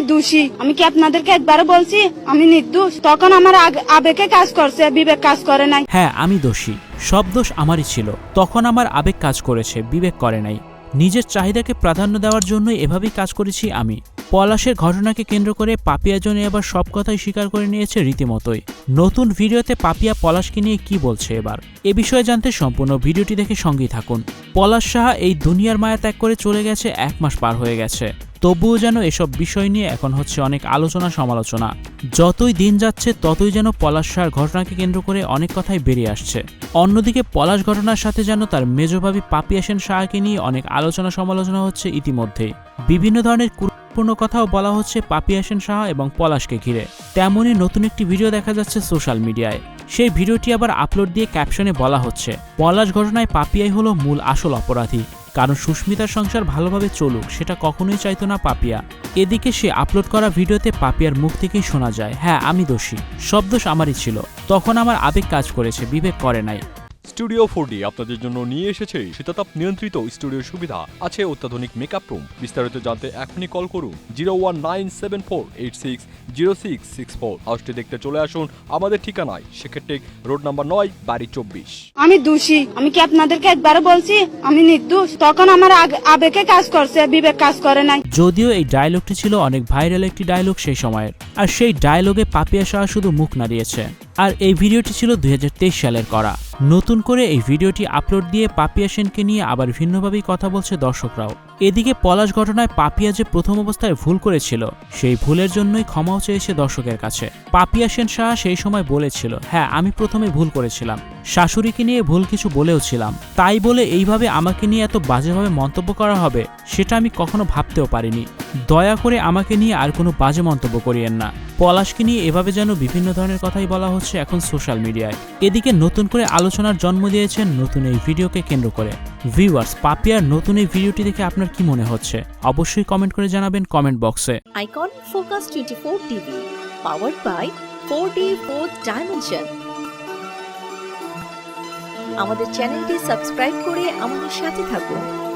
আমি দোষী। আমি কি আপনাদেরকে একবারও বলছি? আমি নির্দোষ। তখন আমার আবেগে কাজ করছে, বিবেক কাজ করে নাই। হ্যাঁ আমি দোষী। সব দোষ আমারই ছিল। তখন আমার আবেগ কাজ করেছে, বিবেক করে নাই। নিজের চাহিদাকে প্রাধান্য দেওয়ার জন্যই এভাবেই কাজ করেছি আমি। পলাশের ঘটনাকে কেন্দ্র করে পাপিয়া জনে এবার সব কথাই স্বীকার করে নিয়েছে রীতিমতোই। নতুন ভিডিওতে পাপিয়া পলাশকে নিয়ে কি বলছে এবার? এ বিষয়ে জানতে সম্পূর্ণ ভিডিওটি দেখে সঙ্গেই থাকুন। পলাশ সাহা এই দুনিয়ার মায়া ত্যাগ করে চলে গেছে, এক মাস পার হয়ে গেছে। তবুও যেন এসব বিষয় নিয়ে এখন হচ্ছে অনেক আলোচনা সমালোচনা। যতই দিন যাচ্ছে, ততই যেন পলাশ সাহার ঘটনাকে কেন্দ্র করে অনেক কথাই বেরিয়ে আসছে। অন্যদিকে পলাশ ঘটনার সাথে যেন তার মেজভাবী পাপিয়া সেন সাহাকে নিয়ে অনেক আলোচনা সমালোচনা হচ্ছে ইতিমধ্যেই বিভিন্ন ধরনের গুরুত্বপূর্ণ কথাও বলা হচ্ছে পাপিয়া সেন সাহা এবং পলাশকে ঘিরে। তেমনই নতুন একটি ভিডিও দেখা যাচ্ছে সোশ্যাল মিডিয়ায়। সেই ভিডিওটি আবার আপলোড দিয়ে ক্যাপশনে বলা হচ্ছে, পলাশ ঘটনায় পাপিয়াই হলো মূল আসল অপরাধী। কারণ সুস্মিতার সংসার ভালোভাবে চলুক, সেটা কখনোই চাইতো না পাপিয়া। এদিকে সে আপলোড করা ভিডিওতে পাপিয়ার মুখ থেকেই শোনা যায় হ্যাঁ আমি দোষী। সব দোষ আমারই ছিল। তখন আমার আবেগ কাজ করেছে, বিবেক করে নাই। স্টুডিও ফোর আপনাদের জন্য নিয়ে এসেছে শীতাতাপ নিয়ন্ত্রিত স্টুডিও সুবিধা। আছে অত্যাধুনিক মেকআপ রুম বিস্তারিত জানতে এখনই কল করুন zero one nine seven four eight six zero six six four হাউসটি দেখতে চলে আসুন আমাদের ঠিকানায়। সেক্ষেত্রে রোড নাম্বার নয় বাড়ি চব্বিশ। আমি দোষী। আমি কি আপনাদেরকে একবারও বলছি? আমি নির্দোষ। তখন আমার আগ- আবেগে কাজ করছে বিবেক কাজ করে নাই। যদিও এই ডায়লগটি ছিল অনেক ভাইরাল একটি ডায়লগ সেই সময়ের। আর সেই ডায়লগে পাপিয়া শাহ শুধু মুখ নাড়িয়েছে। আর এই ভিডিওটি ছিল দুই হাজার তেইশ সালের করা। নতুন করে এই ভিডিওটি আপলোড দিয়ে পাপিয়া সেনকে নিয়ে আবার ভিন্নভাবেই কথা বলছে দর্শকরাও। এদিকে পলাশ ঘটনায় পাপিয়া যে প্রথম অবস্থায় ভুল করেছিল, সেই ভুলের জন্যই ক্ষমাও চেয়েছে দর্শকের কাছে। পাপিয়া সেন শাহ সেই সময় বলেছিল হ্যাঁ আমি প্রথমে ভুল করেছিলাম। শাশুড়িকে নিয়ে ভুল কিছু বলেও ছিলাম তাই বলে এইভাবে আমাকে নিয়ে এত বাজেভাবে মন্তব্য করা হবে, সেটা আমি কখনো ভাবতেও পারিনি। দয়া করে আমাকে নিয়ে আর কোনো বাজে মন্তব্য করিয়েন না। পলাশকে নিয়ে এভাবে যেন বিভিন্ন ধরনের কথাই বলা হচ্ছে এখন সোশ্যাল মিডিয়ায়। এদিকে নতুন করে আলোচনার জন্ম দিয়েছেন নতুন এই ভিডিওকে কেন্দ্র করে। ভিউয়ার্স পাপিয়ার নতুন এই ভিডিওটি দেখে আপনার কি মনে হচ্ছে? অবশ্যই কমেন্ট করে জানাবেন কমেন্ট বক্সে। Icon Focus 24 TV, powered by 4D 4th Dimension. আমাদের চ্যানেলটি সাবস্ক্রাইব করে আমাদের সাথে থাকুন।